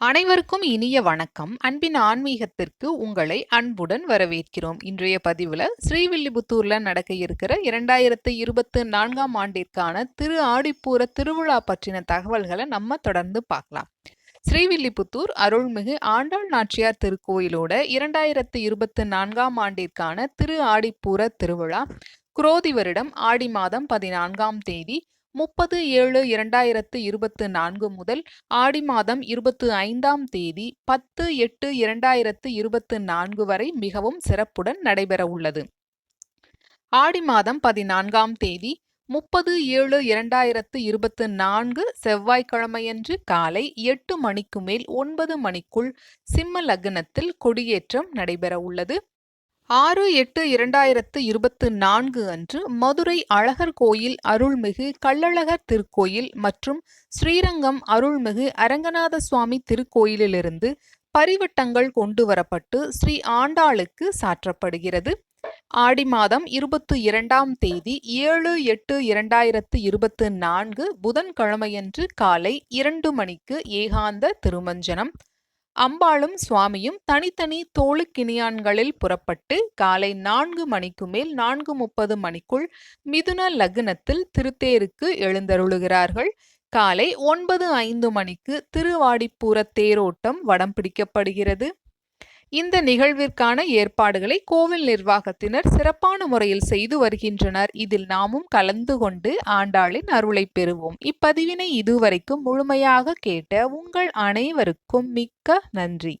அனைவருக்கும் இனிய வணக்கம். அன்பின் ஆன்மீகத்திற்கு உங்களை அன்புடன் வரவேற்கிறோம். இன்றைய பதிவுல ஸ்ரீவில்லிபுத்தூர்ல நடக்க இருக்கிற இரண்டாயிரத்து இருபத்து நான்காம் ஆண்டிற்கான திரு ஆடிப்பூர திருவிழா பற்றின தகவல்களை நம்ம தொடர்ந்து பார்க்கலாம். ஸ்ரீவில்லிபுத்தூர் அருள்மிகு ஆண்டாள் நாச்சியார் திருக்கோயிலோட இரண்டாயிரத்து இருபத்து நான்காம் ஆண்டிற்கான திரு ஆடிப்பூர திருவிழா குரோதி வருடம் ஆடி மாதம் பதினான்காம் தேதி முப்பது ஏழு இரண்டாயிரத்து இருபத்து நான்கு முதல் ஆடி மாதம் இருபத்து ஐந்தாம் தேதி பத்து எட்டு இரண்டாயிரத்து இருபத்து நான்கு வரை மிகவும் சிறப்புடன் நடைபெறவுள்ளது ஆடி மாதம் பதினான்காம் தேதி முப்பது ஏழு இரண்டாயிரத்து இருபத்து நான்கு செவ்வாய்க்கிழமையன்று காலை எட்டு மணிக்கு மேல் ஒன்பது மணிக்குள் சிம்ம லக்னத்தில் கொடியேற்றம் நடைபெற உள்ளது. ஆறு எட்டு இரண்டாயிரத்து இருபத்து நான்கு அன்று மதுரை அழகர் கோயில் அருள்மிகு கள்ளழகர் திருக்கோயில் மற்றும் ஸ்ரீரங்கம் அருள்மிகு அரங்கநாத சுவாமி திருக்கோயிலிலிருந்து பரிவட்டங்கள் கொண்டு வரப்பட்டு ஸ்ரீ ஆண்டாளுக்கு சாற்றப்படுகிறது. ஆடி மாதம் இருபத்து இரண்டாம் தேதி ஏழு எட்டு இரண்டாயிரத்து இருபத்து நான்கு புதன்கிழமையன்று காலை இரண்டு மணிக்கு ஏகாந்த திருமஞ்சனம் அம்பாளும் சுவாமியும் தனித்தனி தோளுக்கிணியான்களில் புறப்பட்டு காலை நான்கு மணிக்கு மேல் நான்கு முப்பது மணிக்குள் மிதுன லக்னத்தில் திருத்தேருக்கு எழுந்தருளுகிறார்கள். காலை ஒன்பது ஐந்து மணிக்கு திருவாடிப்பூர தேரோட்டம் வடம் பிடிக்கப்படுகிறது. இந்த நிகழ்விற்கான ஏற்பாடுகளை கோவில் நிர்வாகத்தினர் சிறப்பான முறையில் செய்து வருகின்றனர். இதில் நாமும் கலந்து கொண்டு ஆண்டாளின் அருளை பெறுவோம். இப்பதிவினை இதுவரைக்கும் முழுமையாக கேட்ட உங்கள் அனைவருக்கும் மிக்க நன்றி.